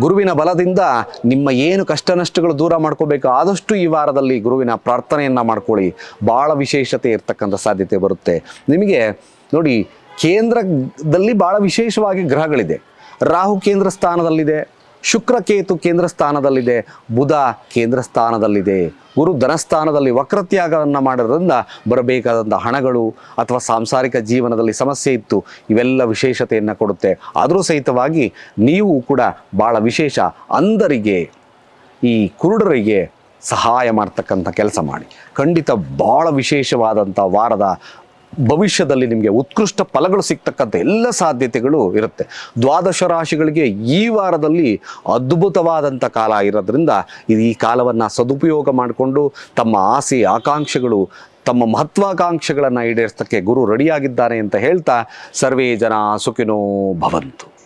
ಗುರುವಿನ ಬಲದಿಂದ ನಿಮ್ಮ ಏನು ಕಷ್ಟ ನಷ್ಟಗಳು ದೂರ ಮಾಡ್ಕೋಬೇಕು ಆದಷ್ಟು ಈ ವಾರದಲ್ಲಿ ಗುರುವಿನ ಪ್ರಾರ್ಥನೆಯನ್ನು ಮಾಡ್ಕೊಳ್ಳಿ. ಭಾಳ ವಿಶೇಷತೆ ಇರ್ತಕ್ಕಂಥ ಸಾಧ್ಯತೆ ಬರುತ್ತೆ. ನಿಮಗೆ ನೋಡಿ ಕೇಂದ್ರದಲ್ಲಿ ಭಾಳ ವಿಶೇಷವಾಗಿ ಗ್ರಹಗಳಿದೆ. ರಾಹು ಕೇಂದ್ರ ಸ್ಥಾನದಲ್ಲಿದೆ. ಶುಕ್ರ ಕೇತು ಕೇಂದ್ರ ಸ್ಥಾನದಲ್ಲಿದೆ ಬುಧ ಕೇಂದ್ರ ಸ್ಥಾನದಲ್ಲಿದೆ ಗುರು ಧನಸ್ಥಾನದಲ್ಲಿ ವಕ್ರತ್ಯಾಗವನ್ನು ಮಾಡೋದ್ರಿಂದ ಬರಬೇಕಾದಂಥ ಹಣಗಳು ಅಥವಾ ಸಾಂಸಾರಿಕ ಜೀವನದಲ್ಲಿ ಸಮಸ್ಯೆ ಇತ್ತು, ಇವೆಲ್ಲ ವಿಶೇಷತೆಯನ್ನು ಕೊಡುತ್ತೆ. ಆದರೂ ಸಹಿತವಾಗಿ ನೀವು ಕೂಡ ಭಾಳ ವಿಶೇಷ ಅಂಧರಿಗೆ, ಈ ಕುರುಡರಿಗೆ ಸಹಾಯ ಮಾಡ್ತಕ್ಕಂಥ ಕೆಲಸ ಮಾಡಿ. ಖಂಡಿತ ಭಾಳ ವಿಶೇಷವಾದಂಥ ವಾರದ ಭವಿಷ್ಯದಲ್ಲಿ ನಿಮಗೆ ಉತ್ಕೃಷ್ಟ ಫಲಗಳು ಸಿಗ್ತಕ್ಕಂಥ ಎಲ್ಲ ಸಾಧ್ಯತೆಗಳು ಇರುತ್ತೆ. ದ್ವಾದಶ ರಾಶಿಗಳಿಗೆ ಈ ವಾರದಲ್ಲಿ ಅದ್ಭುತವಾದಂಥ ಕಾಲ ಇರೋದ್ರಿಂದ ಇದು ಈ ಕಾಲವನ್ನು ಸದುಪಯೋಗ ಮಾಡಿಕೊಂಡು ತಮ್ಮ ಆಸೆ, ಆಕಾಂಕ್ಷೆಗಳು, ತಮ್ಮ ಮಹತ್ವಾಕಾಂಕ್ಷೆಗಳನ್ನು ಈಡೇರಿಸೋಕ್ಕೆ ಗುರು ರೆಡಿಯಾಗಿದ್ದಾನೆ ಅಂತ ಹೇಳ್ತಾ ಸರ್ವೇ ಜನ ಸುಖಿನೋ ಭವಂತು.